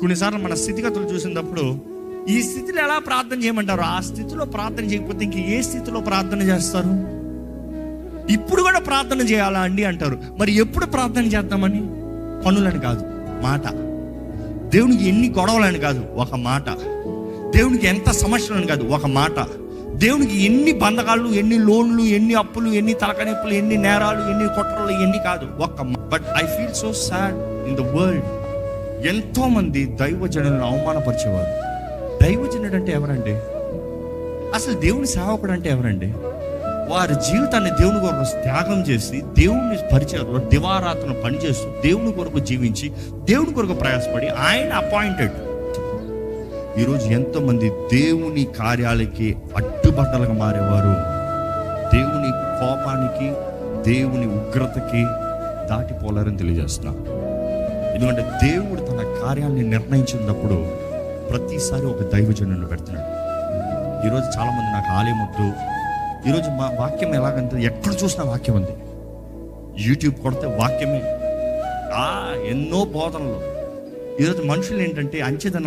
కొన్నిసార్లు మన స్థితిగతులు చూసినప్పుడు ఈ స్థితిలో ఎలా ప్రార్థన చేయమంటారు? ఆ స్థితిలో ప్రార్థన చేయకపోతే ఇంక ఏ స్థితిలో ప్రార్థన చేస్తారు? ఇప్పుడు కూడా ప్రార్థన చేయాలా అండి అంటారు. మరి ఎప్పుడు ప్రార్థన చేద్దామని? పనులని కాదు మాట. దేవునికి ఎన్ని గొడవలని కాదు ఒక మాట. దేవునికి ఎంత సమస్యలని కాదు ఒక మాట. దేవునికి ఎన్ని బంధకాలు ఎన్ని లోన్లు ఎన్ని అప్పులు ఎన్ని తలకనొప్పులు ఎన్ని నేరాలు ఎన్ని కుట్రలు ఎన్ని కాదు ఒక్క but I feel so sad in the world ఎంతో మంది దైవజనులను అవమానపరిచేవారు. దైవజనుడు అంటే ఎవరండి? అసలు దేవుని సేవకుడు అంటే ఎవరండి? వారి జీవితాన్ని దేవుని కొరకు త్యాగం చేసి దేవుని పరిచయంలో దివారాతను పనిచేస్తూ దేవుని కొరకు జీవించి దేవుని కొరకు ప్రయాసపడి ఆయన అపాయింటెడ్. ఈరోజు ఎంతోమంది దేవుని కార్యాలకి అడ్డుబట్టలుగా మారేవారు. దేవుని కోపానికి దేవుని ఉగ్రతకి దాటిపోలేరని తెలియజేస్తున్నా ఎందుకంటే దేవుడు తన కార్యాన్ని నిర్ణయించినప్పుడు ప్రతిసారి ఒక దైవజనుని పెడుతున్నాడు. ఈరోజు చాలామంది నాకు ఆలయం వద్దు. ఈరోజు మా వాక్యం ఎలాగంటే ఎక్కడ చూసినా వాక్యం ఉంది. యూట్యూబ్ కొడితే వాక్యమే. ఆ ఎన్నో బోధనలు. ఈరోజు మనుషులు ఏంటంటే అంచెదన